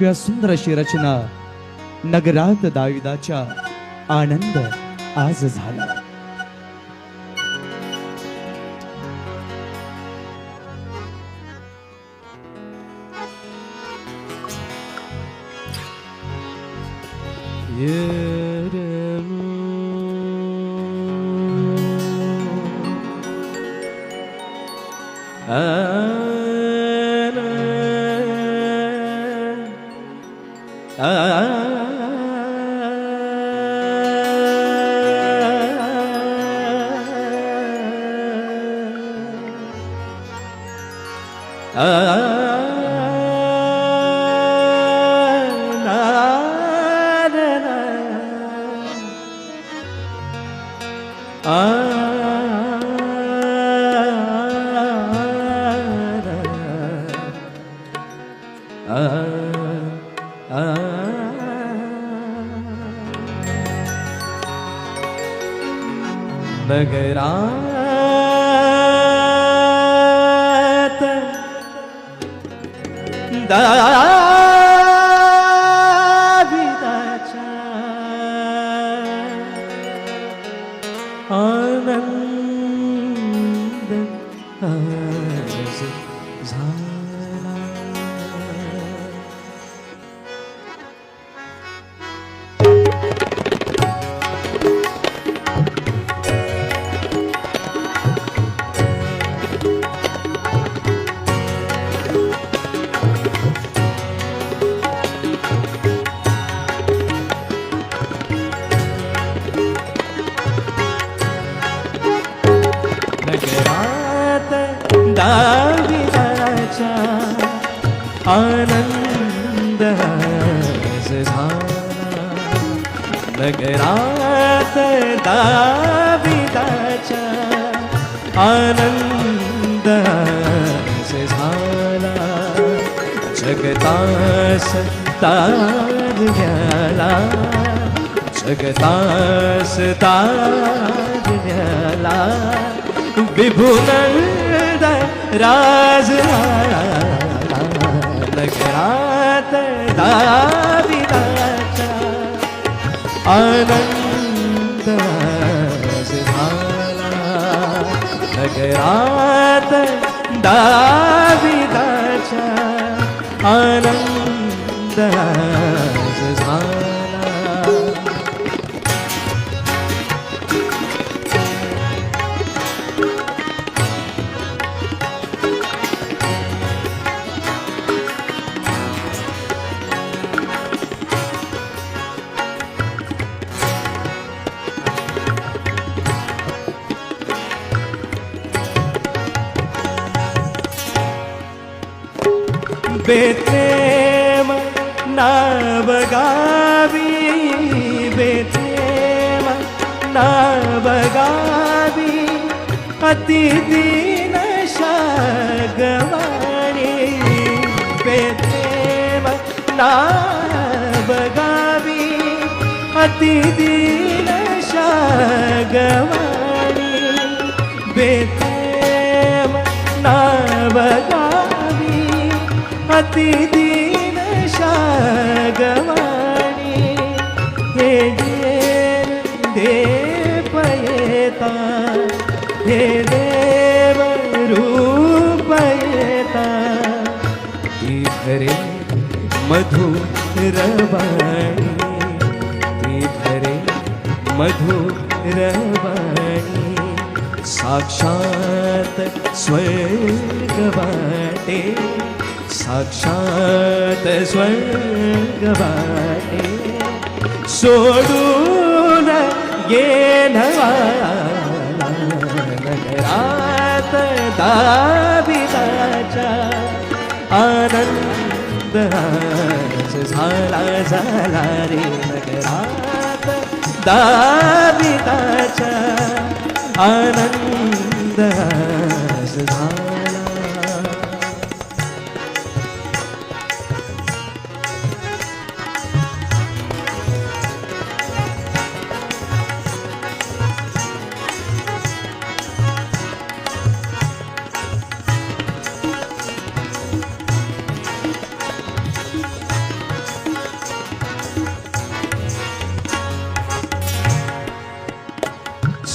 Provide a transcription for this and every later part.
सुंदर अशी रचना नगरात दाविदाच्या आनंद आज झाला. नगरात दाविदाच्या आनंद आज झाला आनंद नगरात दाविदाचा आनंद झाला जगतास तार घ्याला जगतास तार घ्याला विभुनंद राज नगरात दाविदाच्या आनंद आज झाला. नगरात दाविदाच्या आनंद बेथेम नाव गावी बेथलेम नावगावी गावी नावगावी अतिदीन शागवाणी बेथलेम नावगावी अतिदीन शागवाणी बेथलेम ಅತಿದೀನ ಶಾಗವಾಣಿ ಹೇ ದೇಪಯೇತ ಹೇ ದೇವ ರೂಪಯೇತ ಇತರೆ ಮಧುರವಾಣಿ ಇತರೆ ಮಧುರವಾಣಿ साक्षात् स्वर्गवाटे साक्षात स्वर्गवाणी सोडून येणवाला नगरात दाविदाच्या आनंद झाला झाला रे नगरात दाविदाच्या आनंद झाला.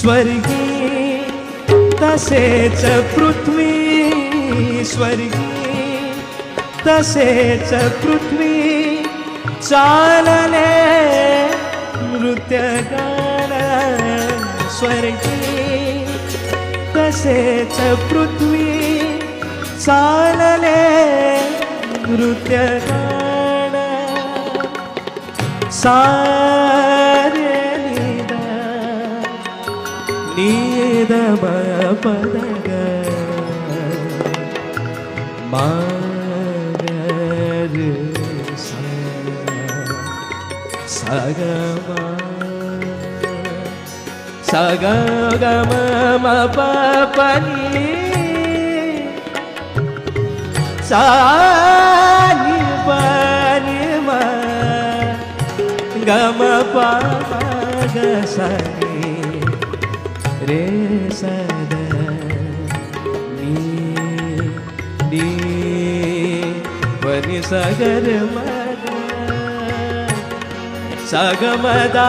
स्वर्गी तसेच पृथ्वी स्वर्गी तसेच पृथ्वी चालले नृत्यगान स्वर्गी तसेच पृथ्वी चालले नृत्यगान सा ದ ಪದಗ ಮಗರ ಸಗಮ ಸಗಮ ಪನಿ ಸಾನಿ ಪನಿ ಮ ಗಮ ಪ ಗ ಸನಿ தேசத நீ பனி சகர சகமதா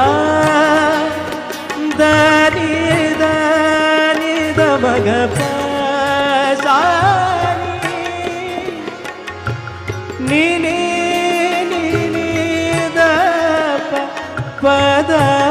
தனி தனி தமக நீ நீ நீ பதா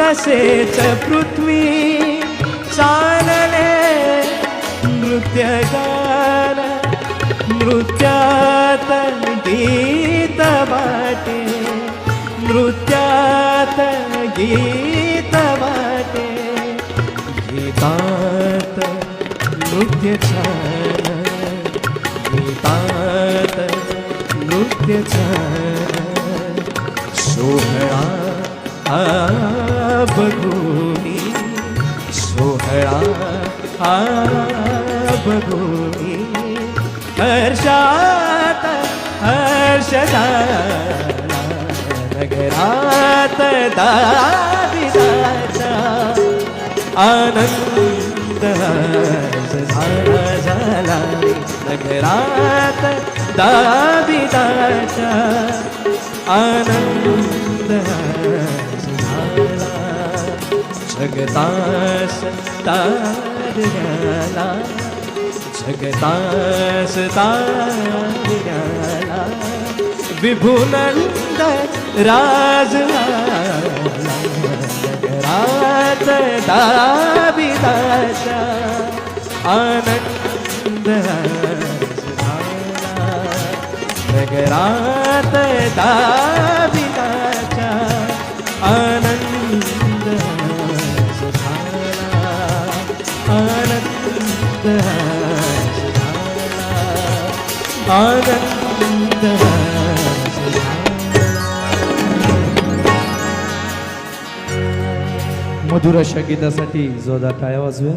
तसेच पृथ्वी चालले. नृत्यगान नृत्यात गीत वाटे. नृत्यात गीत वाटे. गीतात नृत्य छान गीतात नृत्य छान. सोहळा आ बघूनी सोहळा हा बघूनी हर्षात हर्ष नगरात दाविदाचा आनंद झाला झाला. नगरात दादिदाचा आनंद जगतास तारला जगतास तारला विभुनंद राज नगरात दाविदाचा आनंद जगरात दा आनंद मधुर अशा गीतासाठी जोरदार टाळ्या वाजूया